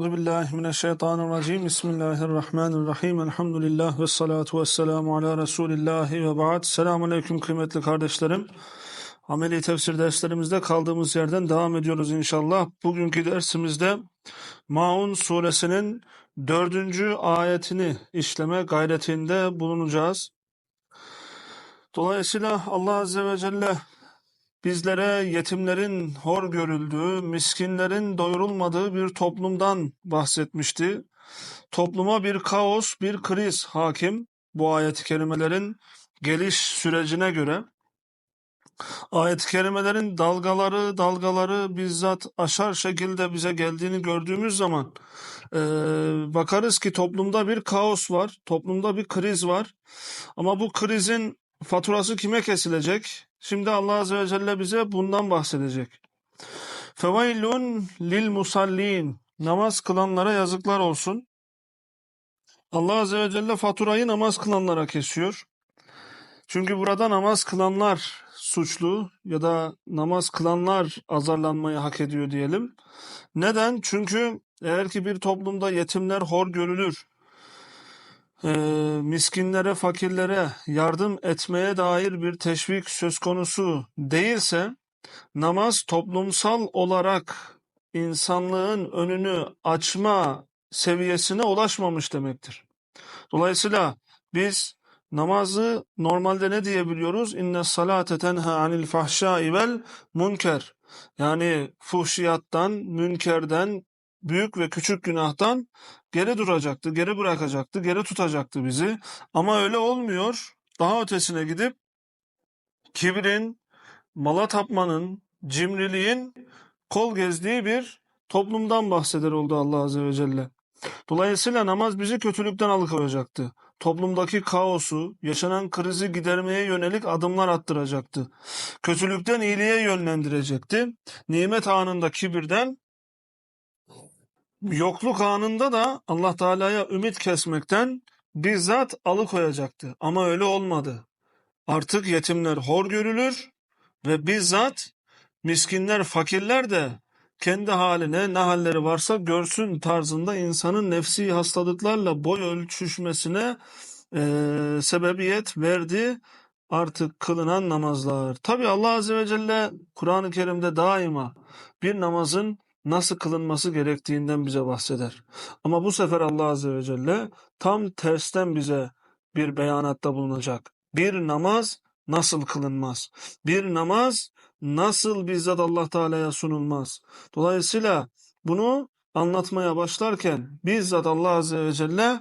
Euzubillahimineşşeytanirracim. Bismillahirrahmanirrahim. Elhamdülillah ve salatu ve selamu ala Resulillahi ve ba'd. Selamun aleyküm kıymetli kardeşlerim. Ameli tefsir derslerimizde kaldığımız yerden devam ediyoruz inşallah. Bugünkü dersimizde Maun suresinin dördüncü ayetini işleme gayretinde bulunacağız. Dolayısıyla Allah Azze ve Celle bizlere yetimlerin hor görüldüğü, miskinlerin doyurulmadığı bir toplumdan bahsetmişti. Topluma bir kaos, bir kriz hakim bu ayet-i kerimelerin geliş sürecine göre. Ayet-i kerimelerin dalgaları dalgaları bizzat aşar şekilde bize geldiğini gördüğümüz zaman e, bakarız ki toplumda bir kaos var, toplumda bir kriz var. Ama bu krizin faturası kime kesilecek? Şimdi Allah Azze ve Celle bize bundan bahsedecek. Fevailun lil musallin. Namaz kılanlara yazıklar olsun. Allah Azze ve Celle faturayı namaz kılanlara kesiyor. Çünkü burada namaz kılanlar suçlu ya da namaz kılanlar azarlanmayı hak ediyor diyelim. Neden? Çünkü eğer ki bir toplumda yetimler hor görülür, miskinlere, fakirlere yardım etmeye dair bir teşvik söz konusu değilse, namaz toplumsal olarak insanlığın önünü açma seviyesine ulaşmamış demektir. Dolayısıyla biz namazı normalde ne diyebiliyoruz? İnne salate tenha anil fahşai vel munker. Yani fuhşiyattan, münkerden, büyük ve küçük günahtan geri duracaktı, geri bırakacaktı, geri tutacaktı bizi. Ama öyle olmuyor. Daha ötesine gidip kibrin, mala tapmanın, cimriliğin kol gezdiği bir toplumdan bahseder oldu Allah Azze ve Celle. Dolayısıyla namaz bizi kötülükten alıkoyacaktı. Toplumdaki kaosu, yaşanan krizi gidermeye yönelik adımlar attıracaktı. Kötülükten iyiliğe yönlendirecekti. Nimet anında kibirden, yokluk anında da Allah Teala'ya ümit kesmekten bizzat alıkoyacaktı. Ama öyle olmadı. Artık yetimler hor görülür ve bizzat miskinler, fakirler de kendi haline ne halleri varsa görsün tarzında insanın nefsi hastalıklarla boy ölçüşmesine e, sebebiyet verdi artık kılınan namazlar. Tabi Allah Azze ve Celle Kur'an-ı Kerim'de daima bir namazın nasıl kılınması gerektiğinden bize bahseder. Ama bu sefer Allah Azze ve Celle tam tersten bize bir beyanatta bulunacak. Bir namaz nasıl kılınmaz? Bir namaz nasıl bizzat Allah Teala'ya sunulmaz? Dolayısıyla bunu anlatmaya başlarken bizzat Allah Azze ve Celle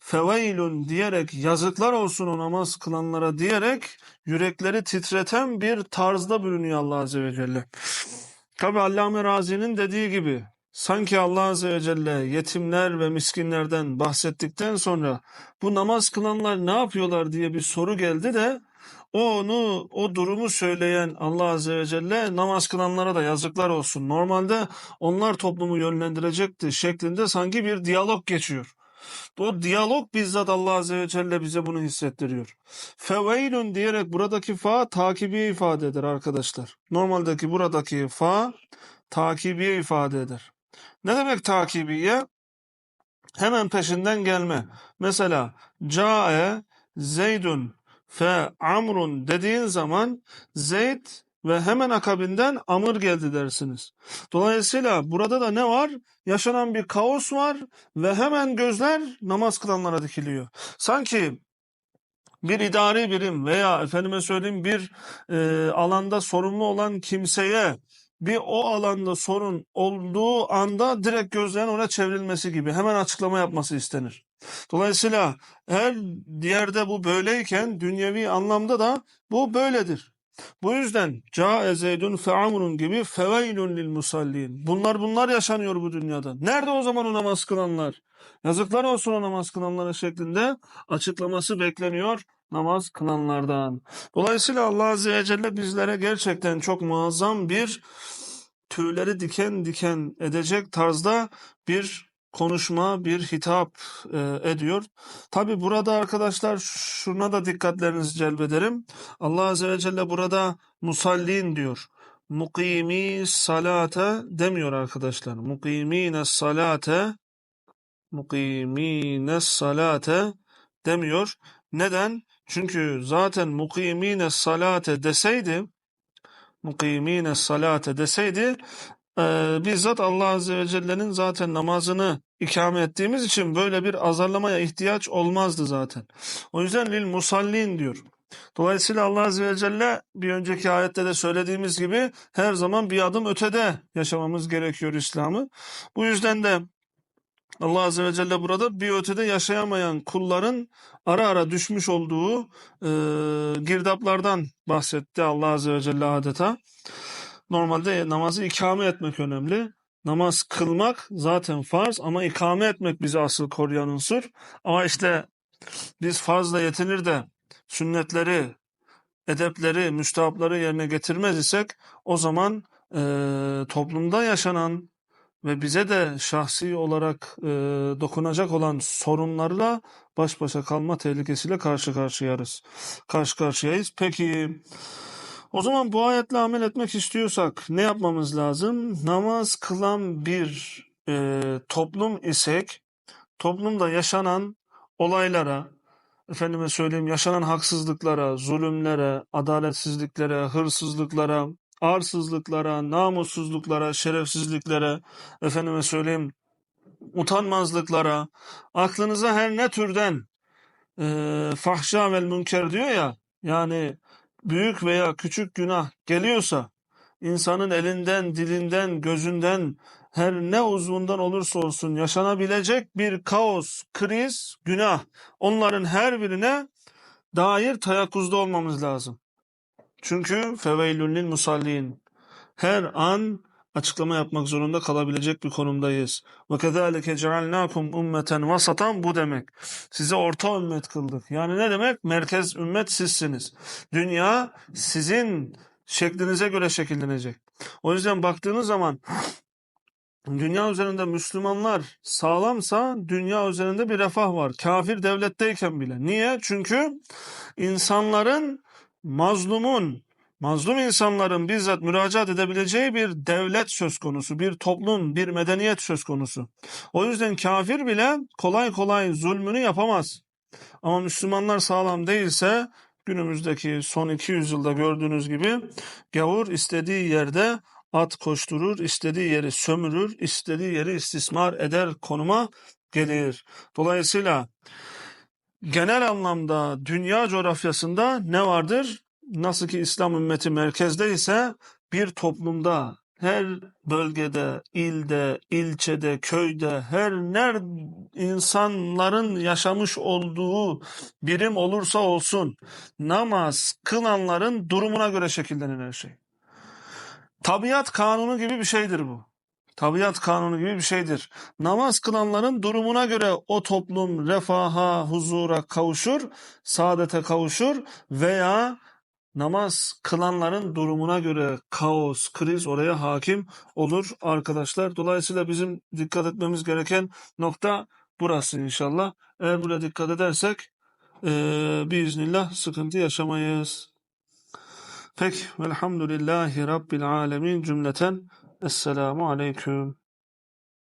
feveylun diyerek yazıklar olsun o namaz kılanlara diyerek yürekleri titreten bir tarzda bürünüyor Allah Azze ve Celle. Tabi Allame Razi'nin dediği gibi sanki Allah Azze ve Celle yetimler ve miskinlerden bahsettikten sonra bu namaz kılanlar ne yapıyorlar diye bir soru geldi de onu o durumu söyleyen Allah Azze ve Celle namaz kılanlara da yazıklar olsun. Normalde onlar toplumu yönlendirecekti şeklinde sanki bir diyalog geçiyor. O diyalog bizzat Allah Azze ve Celle bize bunu hissettiriyor. Feveylün diyerek buradaki fa takibi ifade eder arkadaşlar. Normaldeki buradaki fa takibi ifade eder. Ne demek takibiye? Hemen peşinden gelme. Mesela cae zeydun fe amrun dediğin zaman Zeyd ve hemen akabinden Amr geldi dersiniz. Dolayısıyla burada da ne var? Yaşanan bir kaos var ve hemen gözler namaz kılanlara dikiliyor. Sanki bir idari birim veya efendime söyleyeyim bir e, alanda sorumlu olan kimseye bir o alanda sorun olduğu anda direkt gözlerin ona çevrilmesi gibi hemen açıklama yapması istenir. Dolayısıyla her yerde bu böyleyken dünyevi anlamda da bu böyledir. Bu yüzden Câe Zeydun fe'amrun gibi feveylun lil musallin. Bunlar bunlar yaşanıyor bu dünyada. Nerede o zaman o namaz kılanlar? Yazıklar olsun o namaz kılanlara şeklinde açıklaması bekleniyor namaz kılanlardan. Dolayısıyla Allah Azze ve Celle bizlere gerçekten çok muazzam bir tüyleri diken diken edecek tarzda bir konuşma, bir hitap e, ediyor. Tabi burada arkadaşlar şuna da dikkatlerinizi celbederim. Allah Azze ve Celle burada musallin diyor. mukimi salate demiyor arkadaşlar. Mukimine salate mukimine salate demiyor. Neden? Çünkü zaten mukimine salate deseydi mukimine salate deseydi e, bizzat Allah Azze ve Celle'nin zaten namazını ikame ettiğimiz için böyle bir azarlamaya ihtiyaç olmazdı zaten. O yüzden lil musallin diyor. Dolayısıyla Allah Azze ve Celle bir önceki ayette de söylediğimiz gibi her zaman bir adım ötede yaşamamız gerekiyor İslam'ı. Bu yüzden de Allah Azze ve Celle burada bir ötede yaşayamayan kulların ara ara düşmüş olduğu e, girdaplardan bahsetti Allah Azze ve Celle adeta. Normalde namazı ikame etmek önemli. Namaz kılmak zaten farz ama ikame etmek bizi asıl koruyan unsur. Ama işte biz farzla yetinir de sünnetleri, edepleri, müstahapları yerine getirmez isek o zaman e, toplumda yaşanan ve bize de şahsi olarak e, dokunacak olan sorunlarla baş başa kalma tehlikesiyle karşı karşıyayız. Karşı karşıyayız. Peki o zaman bu ayetle amel etmek istiyorsak ne yapmamız lazım? Namaz kılan bir e, toplum isek toplumda yaşanan olaylara, efendime söyleyeyim yaşanan haksızlıklara, zulümlere, adaletsizliklere, hırsızlıklara, arsızlıklara, namussuzluklara, şerefsizliklere, efendime söyleyeyim utanmazlıklara, aklınıza her ne türden e, fahşa vel münker diyor ya, yani büyük veya küçük günah geliyorsa, insanın elinden, dilinden, gözünden, her ne uzvundan olursa olsun yaşanabilecek bir kaos, kriz, günah, onların her birine dair teyakkuzda olmamız lazım. Çünkü feveylün lil musallin. Her an açıklama yapmak zorunda kalabilecek bir konumdayız. Ve kezalike cealnakum ummeten vasatan bu demek. Size orta ümmet kıldık. Yani ne demek? Merkez ümmet sizsiniz. Dünya sizin şeklinize göre şekillenecek. O yüzden baktığınız zaman dünya üzerinde Müslümanlar sağlamsa dünya üzerinde bir refah var. Kafir devletteyken bile. Niye? Çünkü insanların mazlumun, mazlum insanların bizzat müracaat edebileceği bir devlet söz konusu, bir toplum, bir medeniyet söz konusu. O yüzden kafir bile kolay kolay zulmünü yapamaz. Ama Müslümanlar sağlam değilse günümüzdeki son 200 yılda gördüğünüz gibi gavur istediği yerde at koşturur, istediği yeri sömürür, istediği yeri istismar eder konuma gelir. Dolayısıyla genel anlamda dünya coğrafyasında ne vardır? Nasıl ki İslam ümmeti merkezde ise bir toplumda her bölgede, ilde, ilçede, köyde, her ner insanların yaşamış olduğu birim olursa olsun namaz kılanların durumuna göre şekillenir her şey. Tabiat kanunu gibi bir şeydir bu. Tabiat kanunu gibi bir şeydir. Namaz kılanların durumuna göre o toplum refaha, huzura kavuşur, saadete kavuşur veya namaz kılanların durumuna göre kaos, kriz oraya hakim olur arkadaşlar. Dolayısıyla bizim dikkat etmemiz gereken nokta burası inşallah. Eğer buraya dikkat edersek eee biiznillah sıkıntı yaşamayız. Peki velhamdülillahi rabbil alemin cümleten. Esselamu aleyküm.